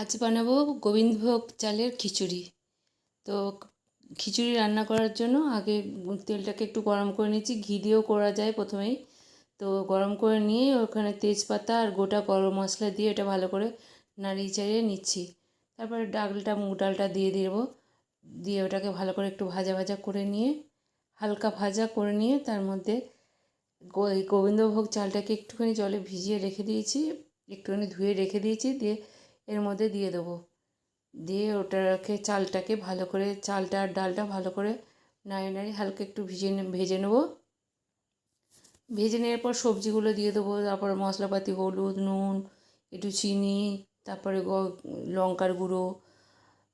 আজ বানাবো গোবিন্দভোগ চালের খিচুড়ি। তো খিচুড়ি রান্না করার জন্য আগে তেলটাকে একটু গরম করে নিচ্ছি ঘি দিয়েও করা যায় প্রথমেই। তো গরম করে নিয়ে ওখানে তেজপাতা আর গোটা গরম মশলা দিয়ে এটা ভালো করে নাড়িয়ে চাড়িয়ে নিচ্ছি। তারপরে ডালটা, মুগ ডালটা দিয়ে দেবো। দিয়ে ওটাকে ভালো করে একটু ভাজা ভাজা করে নিয়ে, হালকা ভাজা করে নিয়ে তার মধ্যে গোবিন্দভোগ চালটাকে একটুখানি জলে ভিজিয়ে রেখে দিয়েছি, একটুখানি ধুয়ে রেখে দিয়েছি, দিয়ে এর মধ্যে দিয়ে দেবো। দিয়ে ওটাকে চালটাকে ভালো করে, চালটা আর ডালটা ভালো করে নাড়িয়ে নাড়িয়ে হালকা একটু ভিজে ভেজে নেব। ভেজে নেওয়ার পর সবজিগুলো দিয়ে দেবো। তারপর মশলাপাতি হলুদ, নুন, একটু চিনি, তারপরে লঙ্কার গুঁড়ো,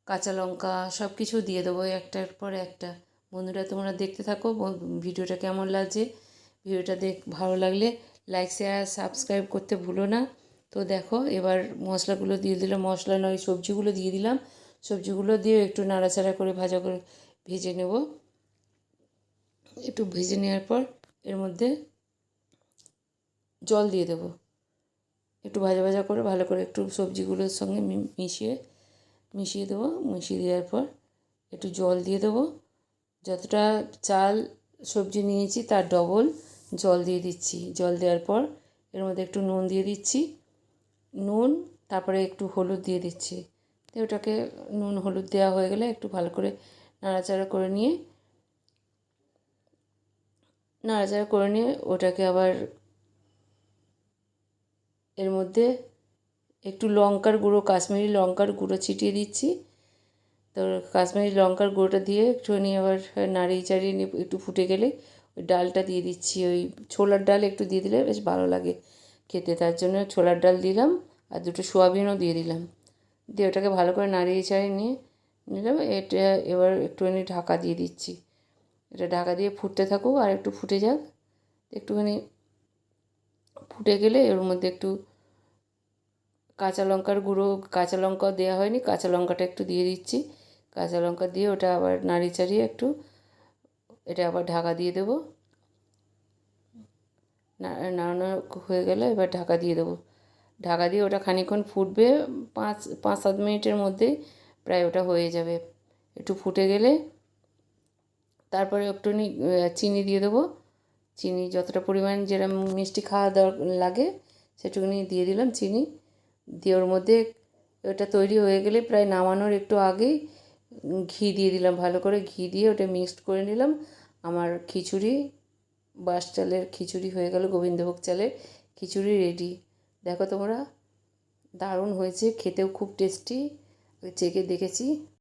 কাঁচা লঙ্কা সব কিছু দিয়ে দেবো একটার পর একটা। বন্ধুরা, তোমরা দেখতে থাকো। ভিডিওটা কেমন লাগছে? ভিডিওটা দেখ, ভালো লাগলে লাইক, শেয়ার, সাবস্ক্রাইব করতে ভুলো না। তো দেখো, এবার মশলাগুলো দিয়ে দিলাম। মশলা নয়, সবজিগুলো দিয়ে দিলাম। সবজিগুলো দিয়ে একটু নাড়াচাড়া করে ভাজা করে ভেজে নেব। একটু ভেজে নেওয়ার পর এর মধ্যে জল দিয়ে দেবো। একটু ভাজা ভাজা করে ভালো করে একটু সবজিগুলোর সঙ্গে মিশিয়ে মিশিয়ে দেবো। মিশিয়ে দেওয়ার পর একটু জল দিয়ে দেবো। যতটা চাল, সবজি নিয়েছি তার ডবল জল দিয়ে দিচ্ছি। জল দেওয়ার পর এর মধ্যে একটু নুন দিয়ে দিচ্ছি। নুন, তারপরে একটু হলুদ দিয়ে দিচ্ছি। তো ওটাকে নুন, হলুদ দেওয়া হয়ে গেলে একটু ভালো করে নাড়াচাড়া করে নিয়ে, নাড়াচাড়া করে নিয়ে ওটাকে আবার এর মধ্যে একটু লঙ্কার গুঁড়ো, কাশ্মীরি লঙ্কার গুঁড়ো ছিটিয়ে দিচ্ছি। তো কাশ্মীরি লঙ্কার গুঁড়োটা দিয়ে একটুখানি আবার নাড়িয়ে চাড়িয়ে নিয়ে একটু ফুটে গেলে ওই ডালটা দিয়ে দিচ্ছি। ওই ছোলার ডাল একটু দিয়ে দিলে বেশ ভালো লাগে। খেতে, তার জন্য ছোলার ডাল দিলাম আর দুটো সোয়াবিনও দিয়ে দিলাম। দিয়ে ওটাকে ভালো করে নাড়িয়ে চাড়িয়ে নিয়ে নিলাম। এটা এবার একটুখানি ঢাকা দিয়ে দিচ্ছি। এটা ঢাকা দিয়ে ফুটতে থাকুক আর একটু ফুটে যাক। একটুখানি ফুটে গেলে এর মধ্যে একটু কাঁচা লঙ্কার গুঁড়ো, কাঁচা লঙ্কাও দেওয়া হয়নি, কাঁচা লঙ্কাটা একটু দিয়ে দিচ্ছি। কাঁচা লঙ্কা দিয়ে ওটা আবার নাড়িয়ে চাড়িয়ে একটু এটা আবার ঢাকা দিয়ে দেবো। নাড়ানো হয়ে গেলে এবার ঢাকা দিয়ে দেবো। ঢাকা দিয়ে ওটা খানিক্ষণ ফুটবে, পাঁচ পাঁচ, সাত মিনিটের মধ্যেই প্রায় ওটা হয়ে যাবে। একটু ফুটে গেলে তারপরে একটুখানি চিনি দিয়ে দেবো। চিনি যতটা পরিমাণ যেরকম মিষ্টি খাওয়া লাগে সেটুকুনি দিয়ে দিলাম চিনি। দিয়ে ওর মধ্যে ওটা তৈরি হয়ে গেলে প্রায় নামানোর একটু আগেই ঘি দিয়ে দিলাম। ভালো করে ঘি দিয়ে ওটা মিক্সড করে নিলাম। আমার খিচুড়ি বাস চালের খিচুড়ি হয়ে গেল, গোবিন্দভোগ চালের খিচুড়ি রেডি দেখো তোমরা, দারুণ হয়েছে, খেতেও খুব টেস্টি চেকে দেখেছি।